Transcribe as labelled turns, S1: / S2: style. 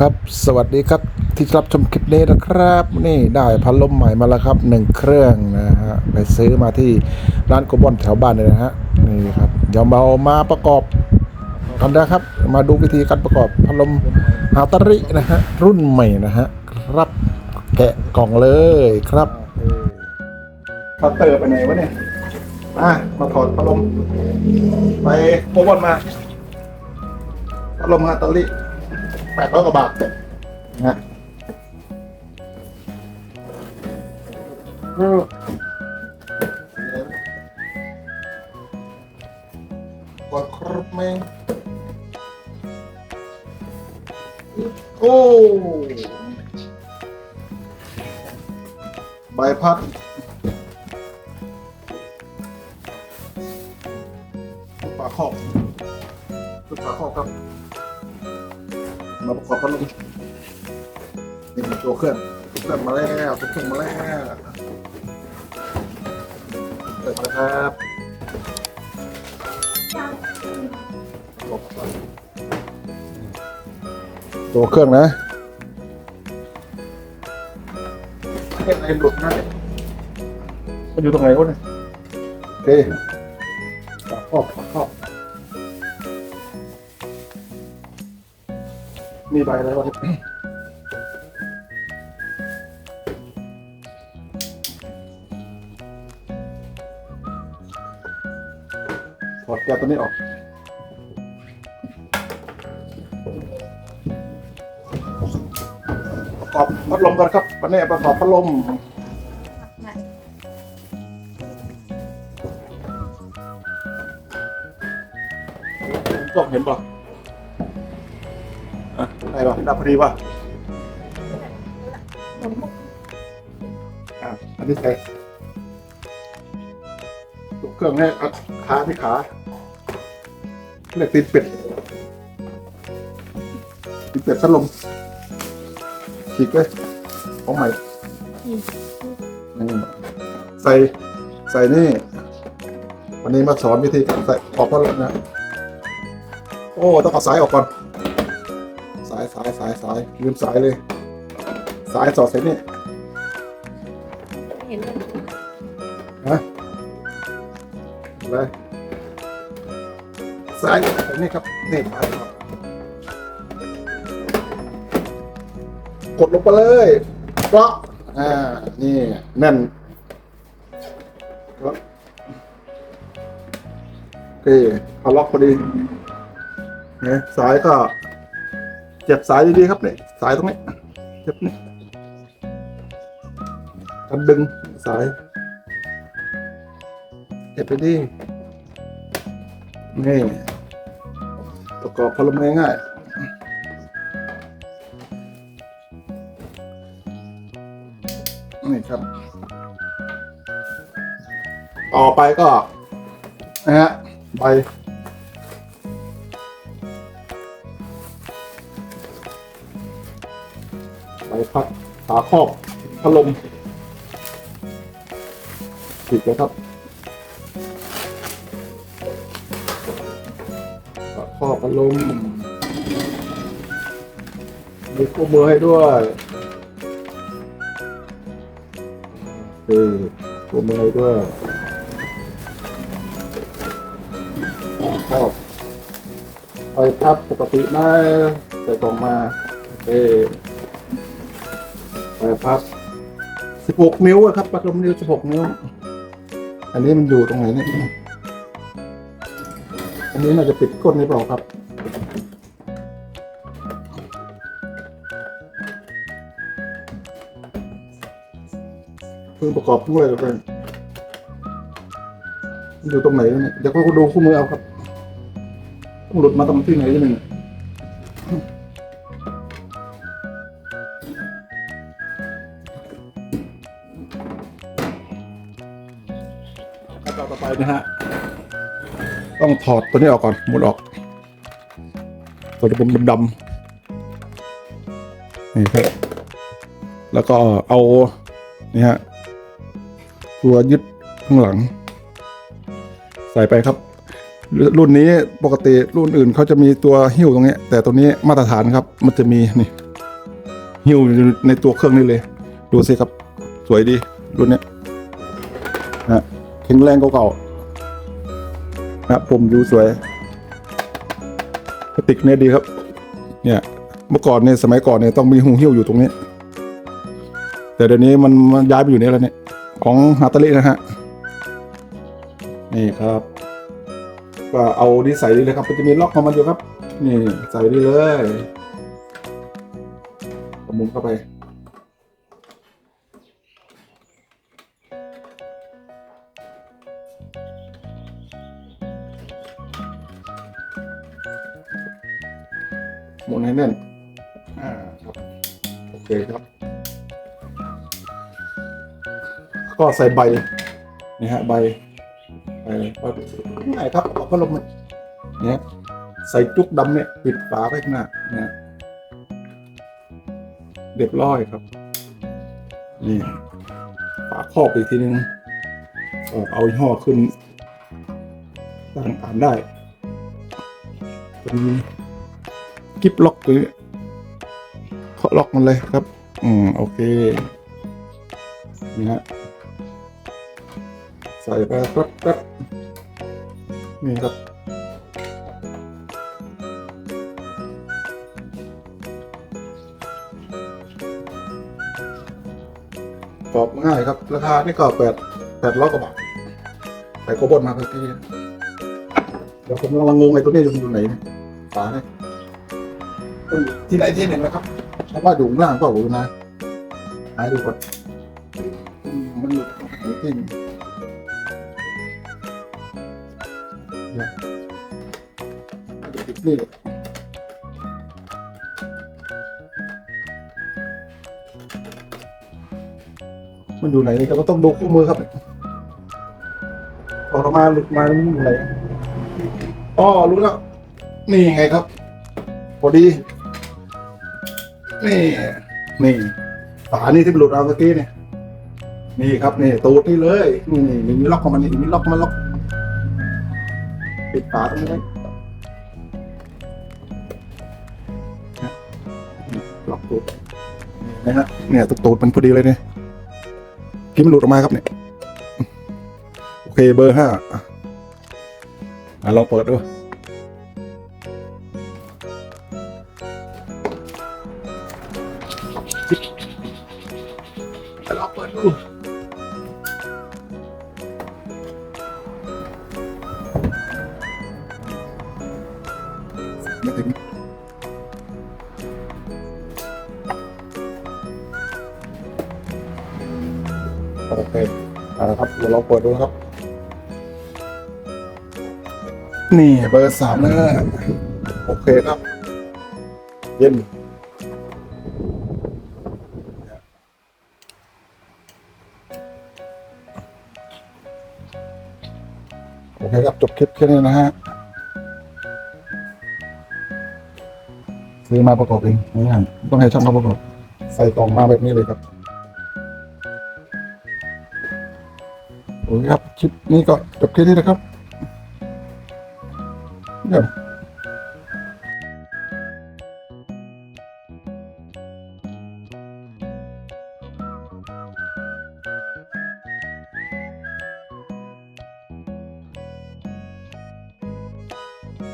S1: ครับสวัสดีครับที่รับชมคลิปนี้นะครับ นี่ได้พัดลมใหม่มาแล้วครับหนึ่งเครื่องนะฮะไปซื้อมาที่ร้านโกบอนแถวบ้านเลยนะฮะนี่ครับเดี๋ยวเรามาประกอบกันนะครับ มาดูวิธีการประกอบพัดลมฮาตารินะฮะรุ่นใหม่นะฮะครับแกะกล่องเลยครับพัตเตอร์ไปไหนวะเนี่ยอะมาถอดพัดลมไปโกบอนมาพัดลมฮาตาริ แปดร้อยกว่าบาทนะฮะกดครบไหมโอ้ใบพัดฝาครอบคือฝาครอบครับ มาประกอบพัดลมนี่เป็นตัวเครื่องตัวเครื่องมาแล้วตัวเครื่องมาแล้วเปิดนะครับตัวเครื่องนะเห็นอะไรหลุดนะเนี่ยมันอยู่ตรงไหนวะเนี่ยโอเคฝาครอบฝาครอบ มีใบอะไรวะเนี่ยถอดแกะตัวนี้ออกประกอบพัดลมกันครับวันนี้ประกอบพัดลมกล้องเห็นป่ะ อะได้ป่ะได้พอดีป่ะอะอันนี้ใส่ตัวเครื่องให้อัดขาที่ขาเรียกตีนเป็ดตีนเป็ดพัดลมฉีกเลยของใหม่อืมใส่ใส่นี่ วันนี้มาสอนวิธีการใส่ออกพัดลมนะ โอ้ ต้องเอาสายออกก่อน สายสายสายสายลืมสายเลย สายสอดใส่นี่
S2: เห็นเลย
S1: ฮะอะไรสายใส่นี่ครับนี่สายครับกดลงไปเลยเพราะอ่านี่แน่นครับโอเคเอาล็อกพอดีเนี่ยสายก็ เจ็บสายดีๆครับเนี่ยสายตรงนี้เจ็บนี่กันดึงสายเจ็บไปดีนี่ประกอบพลมง่ายนี่ครับ ต่อไปก็นะฮะใบ พัดฝาครอบพัดลมติดเลยครับฝาครอบพัดลมมีคู่มือให้ด้วยเออคู่มือให้ด้วยครอบไปพับปกติไหมใส่กล่องมาเออ ใบพัด16นิ้วครับพัดลมนิ้ว16นิ้ว อันนี้มันอยู่ตรงไหนเนี่ยอันนี้น่าจะปิดก้นนี้เปล่าครับเพิ่งประกอบเพิ่งเลยกันมันอยู่ตรงไหนเนี่ยเดี๋ยวก็ดูคู่มือเอาครับต้องหลุดมาตรงที่ไหนที่หนึ่ง ไปนะฮะ ต้องถอดตัวนี้ออกก่อนหมุนออก ตัวนี้เป็นดำๆนี่ครับ แล้วก็เอา นี่ฮะ ตัวยึดข้างหลัง ใส่ไปครับ รุ่นนี้ปกติรุ่นอื่นเขาจะมีตัวหิ้วตรงนี้ แต่ตัวนี้มาตรฐานครับ มันจะมีนี่หิ้วในตัวเครื่องนี่เลย ดูสิครับ สวยดีรุ่นนี้นะ ข็งแรงเก่าๆนะผมดูสวยพลาสติกเนี่ยดีครับ เนี่ย เมื่อก่อนเนี่ยสมัยก่อนเนี่ยต้องมีหูหิ้วอยู่ตรงนี้ แต่เดี๋ยวนี้มันมันย้ายไปอยู่นี่แล้วเนี่ย ของฮาตาลินะฮะ นี่ครับ ก็เอาดีใส่ดีเลยครับมันจะมีล็อกของมันอยู่ครับ นี่ใส่ดีเลยหมุนเข้าไป หมุนให้แน่นอ่าครับโอเคครับ ก็ใส่ใบนี่ฮะใบใบก็ง่ายครับเอาพัดลมเนี่ยเนี่ยใส่จุกดำเนี่ยปิดฝาไว้ข้างหน้านะเรียบร้อยครับ นี่ฝาครอบอีกทีนึงก็เอายี่ห้อขึ้นต่างอ่านได้เป็น กิฟล็อกตัวนี้เคาะล็อกมันเลยครับ อืมโอเค นี่ฮะ ใส่ไปครับครับนี่ครับตอบง่ายครับ ราคานี่ก็แปดแปดร้อยกว่าบาทใส่โคบอนมาเมื่อกี้เดี๋ยวผมกำลังงงไอ้ตัวนี้อยู่ไหนเนี่ยฝาเนี่ย ที่ไหนที่หนึ่งนะครับเพราะว่าอยู่ข้างล่างก็อยู่นะหาดูก่อนอืมมันอยู่ตรงไหนที่หนึ่งเนี่ยนี่มันอยู่ไหนเราก็ต้องดูคู่มือครับออกมาหลุดมามันอยู่ไหนอ๋อรู้แล้วนี่ไงครับพอดี นี่ นี่ฝานี่ที่มันหลุดเอาเมื่อกี้เนี่ย นี่ครับนี่ตูดนี่เลยนี่มีล็อกของมันนี่มีล็อกมันล็อกปิดฝาตรงนี้ล็อกตูดนะฮะเนี่ยตูดมันพอดีเลยเนี่ยกินมันหลุดออกมาครับเนี่ยโอเคเบอร์ห้าอะลองเปิดดู ละครับเดี๋ยวลองเปิดดูนะครับ นี่เบอร์สามนะโอเคครับ เย็นโอเคครับ จบคลิปแค่นี้นะฮะ ซื้อมาประกอบเองไม่ง่ายต้องให้ช่างเขาประกอบ ใส่กล่องมาแบบนี้เลยครับ ครับคลิปนี้ก็จบแค่นี้นะครับเดี๋ยว